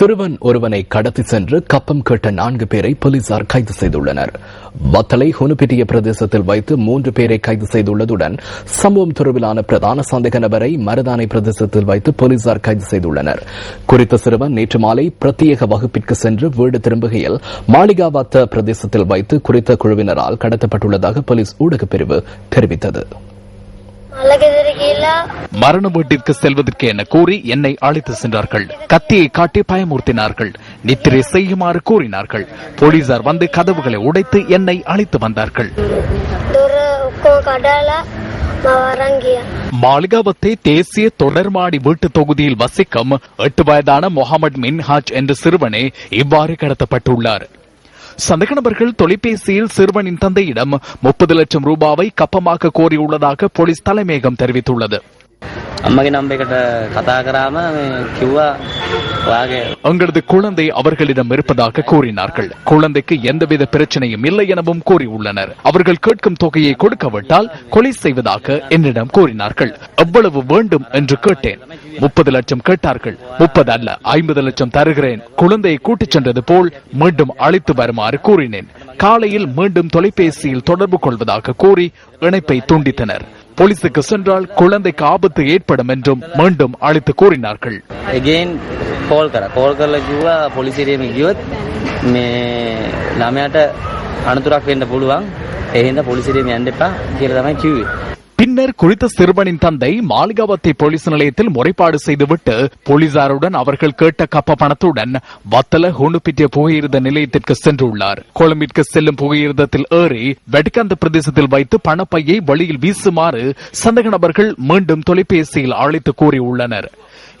சிறுவன் ஒருவனை கடத்தி சென்று கப்பம் கேட்ட நான்கு பேரை போலீசார் கைது செய்துள்ளனர். வத்தலை ஹுனுபிட்டிய பிரதேசத்தில் வைத்து மூன்று பேரை கைது செய்துள்ளதுடன் சம்பவம் தொடர்பிலான பிரதான சந்தேக நபரை மருதானை பிரதேசத்தில் வைத்து போலீசார் கைது செய்துள்ளனர். குறித்த சிறுவன் நேற்று மாலை பிரத்யேக வகுப்பிற்கு சென்று வீடு திரும்புகையில் மாளிகாவத்த பிரதேசத்தில் வைத்து குறித்த குழுவினரால் கடத்தப்பட்டுள்ளதாக போலீஸ் ஊடகப் பிரிவு தெரிவித்தது. மரண வீட்டிற்கு செல்வதற்கு என கூறி என்னை அழைத்து சென்றார்கள். கத்தியை காட்டி பயமுறுத்தினார்கள். நித்திரை செய்யுமாறு கூறினார்கள். போலீசார் வந்து கதவுகளை உடைத்து என்னை அழைத்து வந்தார்கள். மாளிகாபத்தை தேசிய தொடர்மாடி வீட்டு தொகுதியில் வசிக்கும் எட்டு வயதான முகமது மின்ஹாஜ் என்ற சிறுவனே இவ்வாறு கடத்தப்பட்டுள்ளார். சந்தேக நபர்கள் தொலைபேசியில் சிறுவனின் தந்தையிடம் முப்பது லட்சம் ரூபாவை கப்பமாக கோரியுள்ளதாக போலீஸ் தலைமையகம் தெரிவித்துள்ளது. අම්මගේ නම්බ එකට කතා කරාම මේ කිව්වා ඔයාගේ எங்களது குழந்தை அவர்களிடம் இருப்பதாக கூறினார்கள் குழந்தைக்கு எந்தவித பிரச்சனையும் இல்லை எனவும் கூறியுள்ளனர் அவர்கள் கேட்கும் தொகையை கொடுக்கவிட்டால் கொலை செய்வதாக என்னிடம் கூறினார்கள் எவ்வளவு வேண்டும் என்று கேட்டேன் முப்பது லட்சம் கேட்டார்கள் முப்பது அல்ல ஐம்பது லட்சம் தருகிறேன் குழந்தையை கூட்டிச் சென்றது போல் மீண்டும் அழைத்து வருமாறு கூறினேன் காலையில் மீண்டும் தொலைபேசியில் தொடர்பு கொள்வதாக கூறி இணைப்பை துண்டித்தனர் போலீசுக்கு சென்றால் குழந்தைக்கு ஆபத்து ஏற்படும் என்றும் மீண்டும் அழைத்து கூறினார்கள் එගෙන් කෝල් කර කෝල් කරලා කිව්වා පොලිසිරියම ගියොත් මේ ළමයට අනතුරක් වෙන්න පුළුවන් එහින්ද පොලිසිරියම යන්න එපා කියලා තමයි කිව්වේ. பின்னர் குறித்த சிறுவனின் தந்தை மாளிகாவத்தை போலீஸ் நிலையத்தில் முறைப்பாடு செய்துவிட்டு போலீசாருடன் அவர்கள் கேட்ட கப்ப பணத்துடன் வத்தல ஹோண்டுபிட்டிய புகையிரத நிலையத்திற்கு சென்றுள்ளார். கொழும்பிற்கு செல்லும் புகையிரதத்தில் ஏறி வெடிக்காந்த பிரதேசத்தில் வைத்து பணப்பையை வழியில் வீசுமாறு சந்தேக நபர்கள் மீண்டும் தொலைபேசியில் அழைத்து கூறியுள்ளனர்.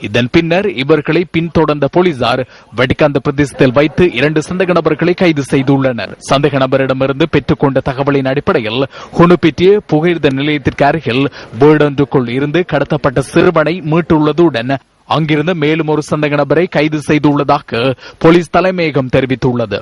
இதன் பின்னர் இவர்களை பின்தொடர்ந்த போலீசார் வெடிக்காந்த பிரதேசத்தில் வைத்து இரண்டு சந்தேக நபர்களை கைது செய்துள்ளனர். சந்தேக நபரிடமிருந்து பெற்றுக்கொண்ட தகவலின் அடிப்படையில் ஹுனுபிட்டிய புகையிரத நிலையத்திற்கு அருகில் வீடொன்றுக்குள் இருந்து கடத்தப்பட்ட சிறுவனை மீட்டுள்ளதுடன் அங்கிருந்து மேலும் ஒரு சந்தேக நபரை கைது செய்துள்ளதாக போலீஸ் தலைமையகம் தெரிவித்துள்ளது.